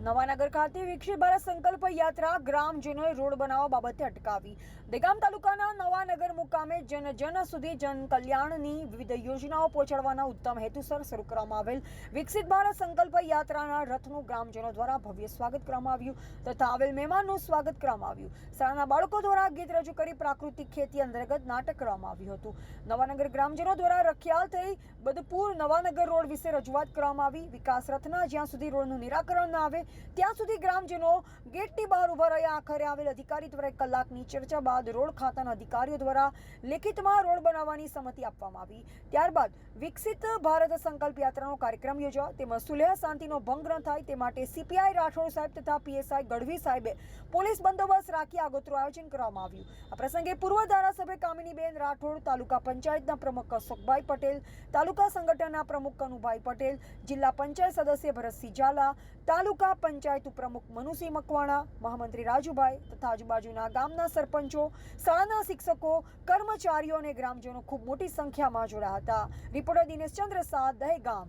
નવાનગર ખાતે વિકસિત ભારત સંકલ્પ યાત્રા ગ્રામજનોએ રોડ બનાવવા બાબતે અટકાવી. દેગામ તાલુકાના નવાનગર મુકામે જન જન સુધી જન કલ્યાણની વિવિધ યોજનાઓ પહોંચાડવાના ઉત્તમ હેતુસર શરૂ કરવામાં આવેલ. વિકસિત ભારત સંકલ્પ યાત્રાના રથનું ગ્રામજનો દ્વારા ભવ્ય સ્વાગત કરવામાં આવ્યું તથા આવેલ મહેમાનનું સ્વાગત કરવામાં આવ્યું. શાળાના બાળકો દ્વારા ગીત રજૂ કરી પ્રાકૃતિક ખેતી અંતર્ગત નાટક કરવામાં આવ્યું હતું. નવાનગર ગ્રામજનો દ્વારા રખિયાલ થઈ બદપુર નવાનગર રોડ વિશે રજૂઆત કરવામાં આવી. વિકાસ રથના જ્યાં સુધી રોડનું નિરાકરણ ન આવે ત્યાં સુધી ગ્રામજનો ગેટની બહાર ઊભા રહ્યા. આખરે આવેલ અધિકારી દ્વારા એક કલાકની ચર્ચા બાદ રોડ ખાતાના અધિકારીઓ દ્વારા લેખિતમાં રોડ બનાવવાની સંમતિ આપવામાં આવી. ત્યારબાદ વિકસિત ભારત સંકલ્પ યાત્રાનો કાર્યક્રમ યોજાયો. તેમાં સુલેહ શાંતિનો ભંગ ન થાય તે માટે સીપીઆઈ રાઠોડ સાહેબ તથા પીએસઆઈ ગઢવી સાહેબે પોલીસ બંદોબસ્ત રાખી આગોતરું આયોજન કરવામાં આવ્યું. આ પ્રસંગે પૂર્વ ધારાસભ્ય કામિનીબેન રાઠોડ, તાલુકા પંચાયતના પ્રમુખ અશોકભાઈ પટેલ, તાલુકા સંગઠનના પ્રમુખ કનુભાઈ પટેલ, જિલ્લા પંચાયત સદસ્ય ભરતસિંહ ઝાલા, તાલુકા પંચાયત ઉપપ્રમુખ મનુસિંહ મકવાણા, મહામંત્રી રાજુભાઈ તથા આજુબાજુના ગામના સરપંચો, શાળાના શિક્ષકો, કર્મચારીઓ અને ગ્રામજનો ખૂબ મોટી સંખ્યામાં જોડાયા હતા. રિપોર્ટર દિનેશ ચંદ્ર શાહ, દહેગામ.